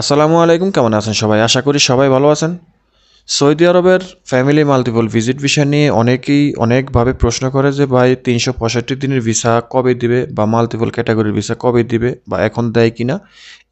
আসসালামু আলাইকুম, কেমন আছেন সবাই? আশা করি সবাই ভালো আছেন। সৌদি আরবের ফ্যামিলি মাল্টিপল ভিজিট ভিসা নিয়ে অনেকেই অনেকভাবে প্রশ্ন করে যে, ভাই, তিনশো পঁয়ষট্টি দিনের ভিসা কবে দিবে বা মাল্টিপল ক্যাটাগরির ভিসা কবে দিবে বা এখন দেয় কি না?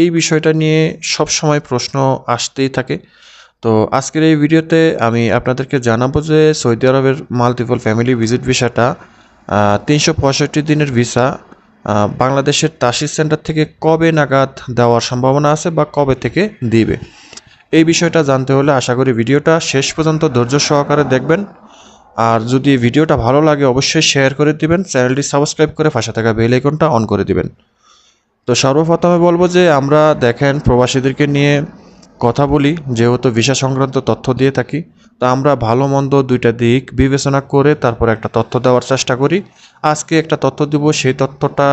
এই বিষয়টা নিয়ে সব সময় প্রশ্ন আসতেই থাকে। তো আজকের এই ভিডিওতে আমি আপনাদেরকে জানাব যে, সৌদি আরবের মাল্টিপল ফ্যামিলি ভিজিট ভিসাটা তিনশো পঁয়ষট্টি দিনের ভিসা বাংলাদেশের তাসির সেন্টার থেকে কবে নাগাদ দেওয়ার সম্ভাবনা আছে বা কবে থেকে দিবে? এই বিষয়টা জানতে হলে আশা করি ভিডিওটা শেষ পর্যন্ত ধৈর্য সহকারে দেখবেন। আর যদি ভিডিওটা ভালো লাগে, অবশ্যই শেয়ার করে দিবেন, চ্যানেলটি সাবস্ক্রাইব করে পাশে থাকা বেল আইকনটা অন করে দিবেন। তো সর্বপ্রথমে বলব যে, আমরা দেখেন প্রবাসীদেরকে নিয়ে কথা বলি, যেহেতু ভিসা সংক্রান্ত তথ্য দিয়ে থাকি। তা আমরা ভালো মন্দ দুইটা দিক বিবেচনা করে তারপর একটা তথ্য দেওয়ার চেষ্টা করি। আজকে একটা তথ্য দিব, সেই তথ্যটা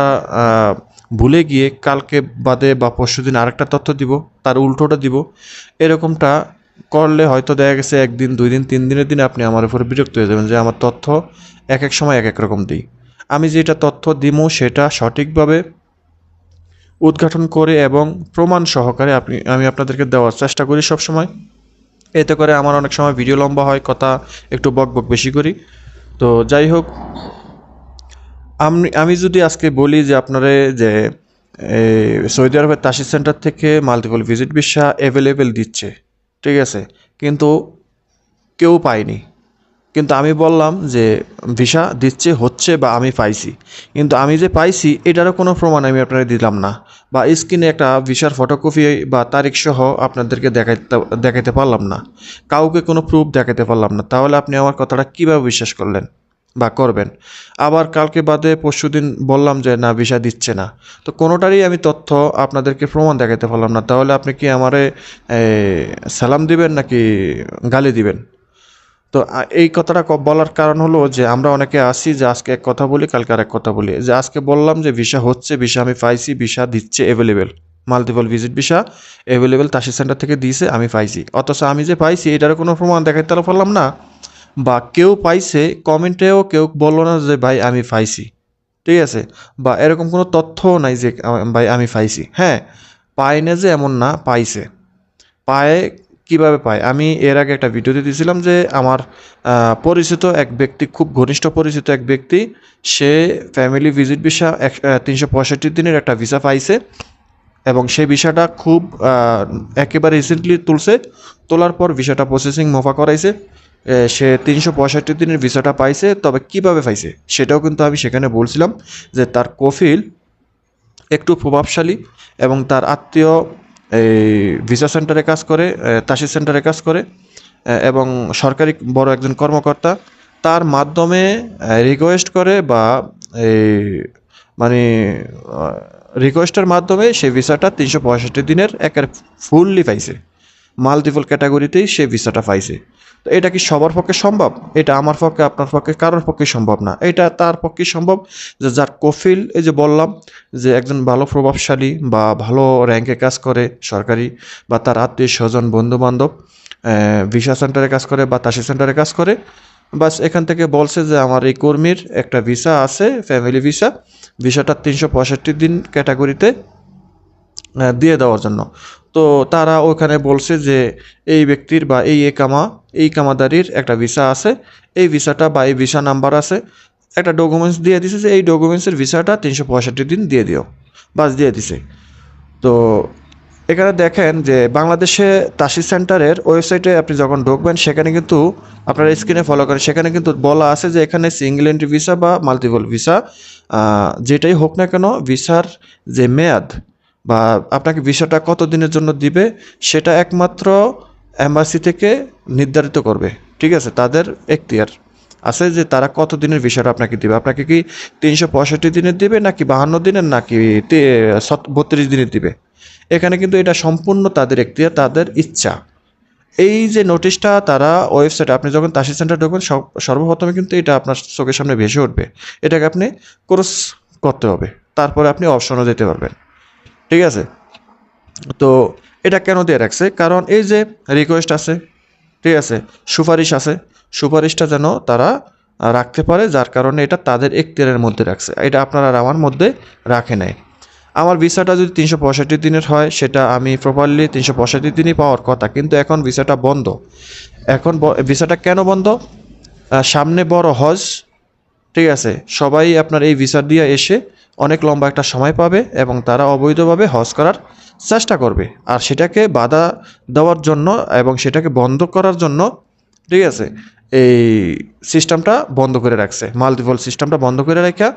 ভুলে গিয়ে কালকে বাদে বা পরশু দিন আরেকটা তথ্য দিব, তার উল্টোটা দিব। এরকমটা করলে হয়তো দেখা গেছে একদিন, দুই দিন, তিন দিনের দিন আপনি আমার উপরে বিরক্ত হয়ে যাবেন যে আমার তথ্য এক এক সময় এক এক রকম দিই। আমি যেটা তথ্য দিব সেটা সঠিকভাবে উদ্ঘাটন করে এবং প্রমাণ সহকারে আপনি, আমি আপনাদেরকে দেওয়ার চেষ্টা করি সব সময় এতে করে আমার অনেক সময় ভিডিও লম্বা হয়, কথা একটু বক বক বেশি করি। তো যাই হোক, আমি আমি যদি আজকে বলি যে আপনারে যে সৌদি আরবের তাসি সেন্টার থেকে মাল্টিপল ভিজিট ভিসা অ্যাভেলেবেল দিচ্ছে, ঠিক আছে? কিন্তু কেউ পায়নি। কিন্তু আমি বললাম যে ভিসা দিচ্ছে, হচ্ছে বা আমি পাইছি। কিন্তু আমি যে পাইছি, এটারও কোনো প্রমাণ আমি আপনাদের দিলাম না। বা স্ক্রিনে একটা ভিসার ফটোকপি বা তারিখ সহ আপনাদেরকে দেখাইতে দেখাইতে পারলাম না। কাউকে কোনো প্রুফ দেখাতে পারলাম না। তাহলে আপনি আমার কথাটা কীভাবে বিশ্বাস করলেন বা করবেন? আবার কালকে বাদে পরশু দিন বললাম যে, না, ভিসা দিচ্ছে না। তো কোনোটারই আমি তথ্য আপনাদেরকে প্রমাণ দেখাতে পারলাম না। তাহলে আপনি কি আমারে সালাম দিবেন নাকি গালি দিবেন? তো এই কথাটা বলার কারণ হলো যে আমরা অনেকে আসি যে আজকে এক কথা বলি, কালকে আরেক কথা বলি। যে আজকে বললাম যে ভিসা হচ্ছে, ভিসা আমি পাইছি, ভিসা দিচ্ছে available multiple visit visa available Tashi centre থেকে দিয়েছে, আমি পাইছি। অথচ আমি যে পাইছি, এটারও কোনো প্রমাণ দেখাইতে পারলাম না। বা কেউ পাইছে, কমেন্টেও কেউ বলল না যে, ভাই, আমি পাইছি। ঠিক আছে? বা এরকম কোনো তথ্যও নাই যে ভাই, আমি পাইছি। হ্যাঁ পায় না যে এমন না, পাইছে। পায় কীভাবে পায়? আমি এর আগে একটা ভিডিওতে দিয়েছিলাম যে আমার পরিচিত এক ব্যক্তি, খুব ঘনিষ্ঠ পরিচিত এক ব্যক্তি, সে ফ্যামিলি ভিজিট ভিসা এক তিনশো পঁয়ষট্টি দিনের একটা ভিসা পাইছে এবং সেই ভিসাটা খুব একেবারে রিসেন্টলি তুলছে, তোলার পর ভিসাটা প্রসেসিং মোফা করাইছে সে তিনশো পঁয়ষট্টি দিনের ভিসাটা পাইছে, তবে কীভাবে পাইছে সেটাও কিন্তু আমি সেখানে বলছিলাম যে তার কফিল একটু প্রভাবশালী এবং তার আত্মীয় এই ভিসা সেন্টারে কাজ করে তাসির সেন্টারে কাজ করে এবং সরকারি বড় একজন কর্মকর্তা, তার মাধ্যমে রিকোয়েস্ট করে বা এই মানে রিকোয়েস্টের মাধ্যমে সেই ভিসাটা তিনশো পঁয়ষট্টি দিনের একের ফুললি পাইছে। মাল্টিপল ক্যাটাগরিতেই সে ভিসাটা পাইছে। তো এটা কি সবার পক্ষে সম্ভব? এটা আমার পক্ষে, আপনার পক্ষে, কারোর পক্ষে সম্ভব না। এটা তার পক্ষে সম্ভব যে যার কফিল, এই যে বললাম যে একজন ভালো প্রভাবশালী বা ভালো র্যাঙ্কে কাজ করে সরকারি বা তার আত্মীয় স্বজন বন্ধু বান্ধব ভিসা সেন্টারে কাজ করে বা তাসি সেন্টারে কাজ করে, বাস এখান থেকে বলছে যে আমার এই কর্মীর একটা ভিসা আছে, ফ্যামিলি ভিসা, ভিসাটা তিনশো পঁয়ষট্টি দিন ক্যাটাগরিতে দিয়ে দেওয়ার জন্য। তো তারা ওখানে বলছে যে এই ব্যক্তির বা এই একামা, এই কামাদারির একটা ভিসা আছে। এই ভিসাটা বা এই ভিসা নাম্বার আছে। একটা ডকুমেন্টস দিয়ে দিছে যে এই ডকুমেন্টসের ভিসাটা তিনশো পঁয়ষট্টি দিন দিয়ে দিও। বাস দিয়ে দিছে। তো এখানে দেখেন যে বাংলাদেশে তাসি সেন্টারের ওয়েবসাইটে আপনি যখন ঢুকবেন, সেখানে কিন্তু আপনার স্ক্রিনে ফলো করেন। সেখানে কিন্তু বলা আছে যে এখানে সিঙ্গেল এন্ট্রি ভিসা বা মাল্টিপল ভিসা যেটাই হোক না কেন ভিসার যে মেয়াদ বা আপনাকে ভিসাটা কত দিনের জন্য দিবে, সেটা একমাত্র অ্যাম্বাসি থেকে নির্ধারিত করবে। ঠিক আছে? তাদের এখতিয়ার আছে যে তারা কত দিনের ভিসাটা আপনাকে দিবে। আপনাকে কি তিনশো পঁয়ষট্টি দিনের দিবে, নাকি বাহান্ন দিনের, নাকি বত্রিশ দিনের দিবে? এখানে কিন্তু এটা সম্পূর্ণ তাদের এখতিয়ার, তাদের ইচ্ছা। এই যে নোটিশটা তারা ওয়েবসাইটে, আপনি যখন তাসি সেন্টার ঢুকবেন সব- সর্বপ্রথমে কিন্তু এটা আপনার চোখের সামনে ভেসে উঠবে। এটাকে আপনি ক্রস করতে হবে। তারপরে আপনি অপশনও দিতে পারবেন। ঠিক আছে? তো এটা কেন দিয়ে রাখছে? কারণ এই যে রিকোয়েস্ট আছে, ঠিক আছে, সুপারিশ আছে, সুপারিশটা যেন তারা রাখতে পারে, যার কারণে এটা তাদের এখতিয়ারের মধ্যে রাখছে। এটা আপনারা আমার মধ্যে রাখে নাই। আমার ভিসাটা যদি তিনশো পঁয়ষট্টি দিনের হয়, সেটা আমি প্রপারলি তিনশো পঁয়ষট্টি দিনই পাওয়ার কথা, কিন্তু এখন ভিসাটা বন্ধ। এখন ভিসাটা কেন বন্ধ? সামনে বড় হজ, ঠিক আছে, সবাই আপনার এই ভিসা দিয়ে এসে অনেক লম্বা একটা সময় পাবে এবং তারা অবৈধভাবে হজ করার চেষ্টা করবে। আর সেটাকে বাধা দেওয়ার জন্য এবং সেটাকে বন্ধ করার জন্য, ঠিক আছে, এই সিস্টেমটা বন্ধ করে রাখছে। মাল্টিপল সিস্টেমটা বন্ধ করে রাখা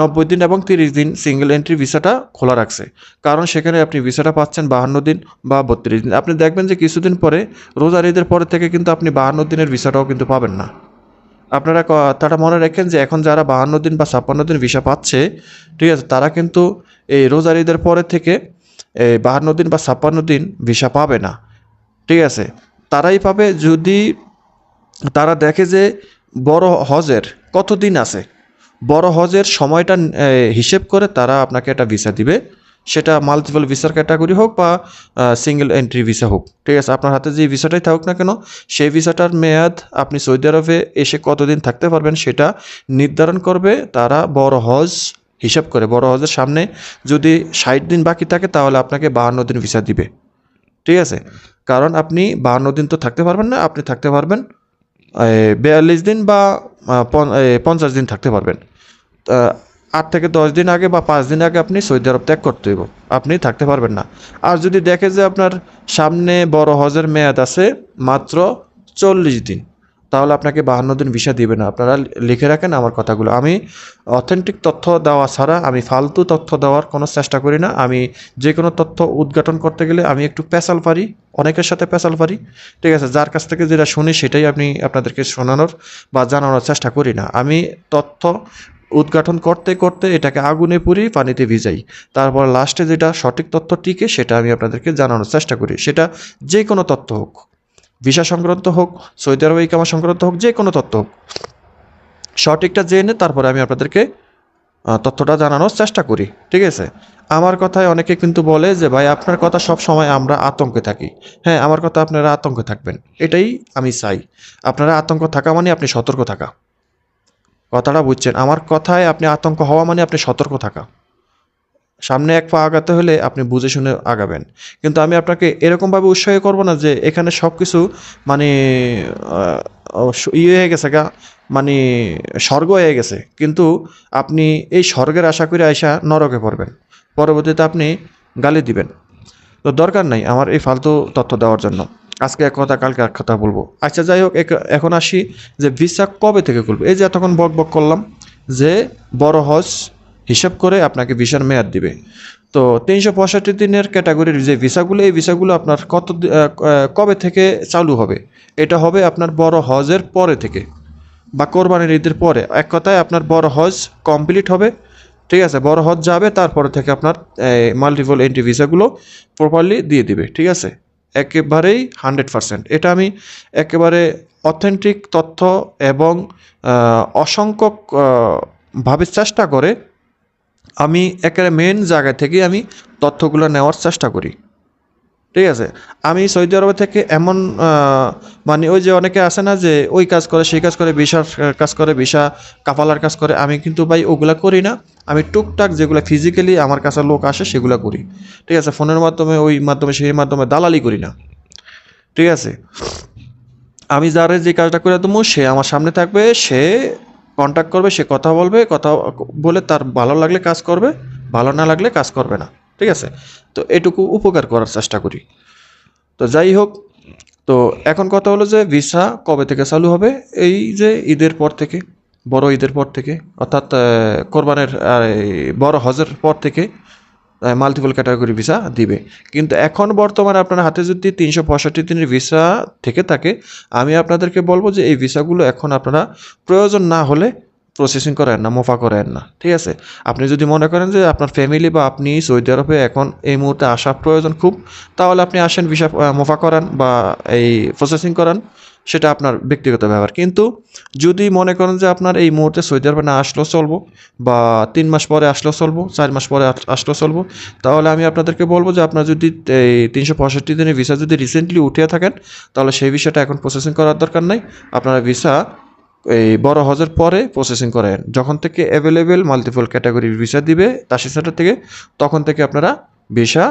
নব্বই দিন এবং তিরিশ দিন সিঙ্গেল এন্ট্রি ভিসাটা খোলা রাখছে। কারণ সেখানে আপনি ভিসাটা পাচ্ছেন বাহান্ন দিন বা বত্রিশ দিন। আপনি দেখবেন যে কিছুদিন পরে, রোজার ঈদের পরে থেকে কিন্তু আপনি বাহান্ন দিনের ভিসাটাও কিন্তু পাবেন না। আপনারা কথাটা মনে রাখেন যে এখন যারা বাহান্ন দিন বা ছাপ্পান্ন দিন ভিসা পাচ্ছে, ঠিক আছে, তারা কিন্তু এই রোজার ঈদের পরে থেকে এই বাহান্ন দিন বা ছাপ্পান্ন দিন ভিসা পাবে না। ঠিক আছে, তারাই পাবে যদি তারা দেখে যে বড় হজের কত দিন আছে, বড় হজের সময়টা হিসেব করে তারা আপনাকে একটা ভিসা দিবে। সেটা মাল্টিপল ভিসার ক্যাটাগরি হোক বা সিঙ্গেল এন্ট্রি ভিসা হোক। ঠিক আছে? আপনার হাতে যে ভিসাটাই থাকুক না কেন, সেই ভিসাটার মেয়াদ আপনি সৌদি আরবে এসে কতদিন থাকতে পারবেন সেটা নির্ধারণ করবে তারা বড় হজ হিসাব করে। বড় হজের সামনে যদি ষাট দিন বাকি থাকে তাহলে আপনাকে বাহান্ন দিন ভিসা দিবে। ঠিক আছে? কারণ আপনি বাহান্ন দিন তো থাকতে পারবেন না, আপনি থাকতে পারবেন বিয়াল্লিশ দিন বা পঞ্চাশ দিন থাকতে পারবেন। আট থেকে দশ দিন আগে বা পাঁচ দিন আগে আপনি সৌদি আরব ত্যাগ করতে হইব। আপনি থাকতে পারবেন না। আর যদি দেখে যে আপনার সামনে বড় হজের মেয়াদ আছে মাত্র চল্লিশ দিন, তাহলে আপনাকে বাহান্ন দিন ভিসা দিবে না। আপনারা লিখে রাখেন আমার কথাগুলো। আমি অথেন্টিক তথ্য দেওয়া ছাড়া, আমি ফালতু তথ্য দেওয়ার কোনো চেষ্টা করি না। আমি যে কোনো তথ্য উদ্ঘাটন করতে গেলে আমি একটু পেশাল পারি, অনেকের সাথে পেশাল পারি। ঠিক আছে, যার কাছ থেকে যেটা শুনি সেটাই আপনি আপনাদেরকে শোনানোর বা জানানোর চেষ্টা করি না। আমি তথ্য উদ্ঘাটন করতে করতে এটাকে আগুনে পুরি পানিতে ভিজাই। তারপর লাস্টে যেটা সঠিক তথ্য টিকে সেটা আমি আপনাদেরকে জানানোর চেষ্টা করি। সেটা যে কোনো তথ্য হোক, ভিসা সংক্রান্ত হোক, সৌদি আরবে ইকামা সংক্রান্ত হোক, যে কোনো তথ্য হোক, সঠিকটা জেনে তারপরে আমি আপনাদেরকে তথ্যটা জানানোর চেষ্টা করি। ঠিক আছে? আমার কথায় অনেকে কিন্তু বলে যে, ভাই, আপনার কথা সব সময় আমরা আতঙ্কে থাকি। হ্যাঁ আমার কথা আপনারা আতঙ্কে থাকবেন। এটাই আমি চাই। আপনারা আতঙ্ক থাকা মানে আপনি সতর্ক থাকা। কথাটা বুঝছেন। আমার কথায় আপনি আতঙ্ক হওয়া মানে আপনি সতর্ক থাকা। সামনে এক পা আগাতে হলে আপনি বুঝে শুনে আগাবেন। কিন্তু আমি আপনাকে এরকমভাবে উৎসাহ করব না যে এখানে সব কিছু মানে ইয়ে হয়ে গেছে গা মানে স্বর্গ হয়ে গেছে। কিন্তু আপনি এই স্বর্গের আশা করে আইসা নরকে পড়বেন। পরবর্তীতে আপনি গালি দিবেন। তো দরকার নাই আমার এই ফালতু তথ্য দেওয়ার জন্য। আজকে এক কথা, কালকে এক কথা বলব। আচ্ছা যাই হোক এখন আসি যে ভিসা কবে থেকে খুলবে? এই যে এতক্ষণ বক বক করলাম যে বড় হজ হিসাব করে আপনাকে ভিসার মেয়াদ দিবে। তো তিনশো পঁয়ষট্টি দিনের ক্যাটাগরির যে ভিসাগুলো এই ভিসাগুলো আপনার কত কবে থেকে চালু হবে? এটা হবে আপনার বড় হজের পরে থেকে বা কোরবানির ঈদের পরে। এক কথায় আপনার বড় হজ কমপ্লিট হবে, ঠিক আছে? বড় হজ যাবে, তারপরে থেকে আপনার মাল্টিপল এন্ট্রি ভিসাগুলো প্রপারলি দিয়ে দিবে, ঠিক আছে? একেবারেই হান্ড্রেড পারসেন্ট। এটা আমি একেবারে অথেন্টিক তথ্য এবং অসংখ্যকভাবে ভাবে চেষ্টা করে আমি একেবারে মেন জায়গা থেকে আমি তথ্যগুলো নেওয়ার চেষ্টা করি। ঠিক আছে? আমি সৌদি আরব থেকে এমন মানে ওই যে অনেকে আছে না যে ওই কাজ করে, সেই কাজ করে বিশার কাজ করে বিশা কাফালার কাজ করে, আমি কিন্তু ভাই ওগুলা করি না। আমি টুকটাক যেগুলো ফিজিক্যালি আমার কাছে লোক আসে, সেগুলো করি। ঠিক আছে? ফোনের মাধ্যমে, ওই মাধ্যমে, সেই মাধ্যমে দালালি করি না। ঠিক আছে? আমি যারে যে কাজটা করে দেবো, সে আমার সামনে থাকবে, সে কন্ট্যাক্ট করবে, সে কথা বলবে, কথা বলে তার ভালো লাগলে কাজ করবে, ভালো না লাগলে কাজ করবে না। ঠিক আছে? তো এটুকু উপকার করার চেষ্টা করি। তো যাই হোক, তো এখন কথা হলো যে ভিসা কবে থেকে চালু হবে? এই যে ঈদের পর থেকে, বড় ঈদের পর থেকে, অর্থাৎ কোরবানের বড় হজের পর থেকে মাল্টিপল ক্যাটাগরি ভিসা দিবে। কিন্তু এখন বর্তমানে আপনার হাতে যদি তিনশো পঁয়ষট্টি দিনের ভিসা থেকে থাকে, আমি আপনাদেরকে বলব যে এই ভিসাগুলো এখন আপনারা প্রয়োজন না হলে প্রসেসিং করেন না, মোফা করেন না, ঠিক আছে? আপনি যদি মনে করেন যে আপনার ফ্যামিলি বা আপনি সৌদি আরবে এখন এই মুহূর্তে আসা প্রয়োজন খুব, তাহলে আপনি আসেন ভিসা মোফা করান বা এই প্রসেসিং করান, সেটা আপনার ব্যক্তিগত ব্যাপার। কিন্তু যদি মনে করেন যে আপনার এই মুহূর্তে সৌদি আরবে না আসলেও চলবো বা তিন মাস পরে আসলেও চলবো, চার মাস পরে আস- আসলেও চলবো, তাহলে আমি আপনাদেরকে বলব যে আপনার যদি এই তিনশো পঁয়ষট্টি দিনের ভিসা যদি রিসেন্টলি উঠিয়ে থাকেন, তাহলে সেই ভিসাটা এখন প্রসেসিং করার দরকার নাই। আপনারা ভিসা এই বড় হজের পরে প্রসেসিং করেন। যখন থেকে অ্যাভেলেবেল মাল্টিপল ক্যাটাগরির ভিসা দিবে তাসি সেন্টার থেকে তখন থেকে আপনারা ভিসা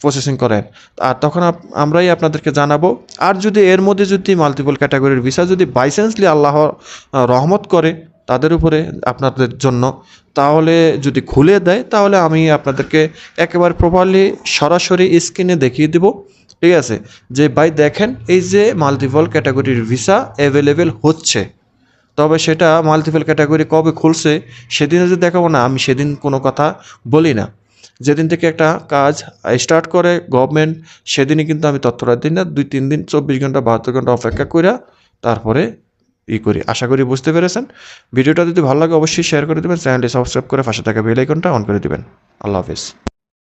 প্রসেসিং করেন। আর তখন আমরাই আপনাদেরকে জানাব, আর যদি এর মধ্যে যদি মাল্টিপল ক্যাটাগরির ভিসা যদি বাইচান্সলি আল্লাহ রহমত করে তাদের উপরে আপনাদের জন্য, তাহলে যদি খুলে দেয়, তাহলে আমি আপনাদেরকে একেবারে প্রপারলি সরাসরি স্ক্রিনে দেখিয়ে দেব। ঠিক আছে? যে ভাই দেখেন, এই যে মাল্টিপল ক্যাটাগরির ভিসা অ্যাভেলেবেল হচ্ছে। তবে সেটা মাল্টিপল ক্যাটাগরি কবে খুলছে, সেদিনে যদি দেখাবো না, আমি সেদিন কোনো কথা বলি না। যেদিন থেকে একটা কাজ স্টার্ট করে গভর্নমেন্ট সেদিনই কিন্তু আমি তথ্যটা দিই না, দুই, তিন দিন, চব্বিশ ঘণ্টা, বাহাত্তর ঘণ্টা অপেক্ষা কইরা তারপরে ই করি। আশা করি বুঝতে পেরেছেন। ভিডিওটা যদি ভালো লাগে, অবশ্যই শেয়ার করে দেবেন চ্যানেলটি সাবস্ক্রাইব করে পাশে থাকা বেল আইকনটা অন করে দেবেন। আল্লাহ হাফিজ।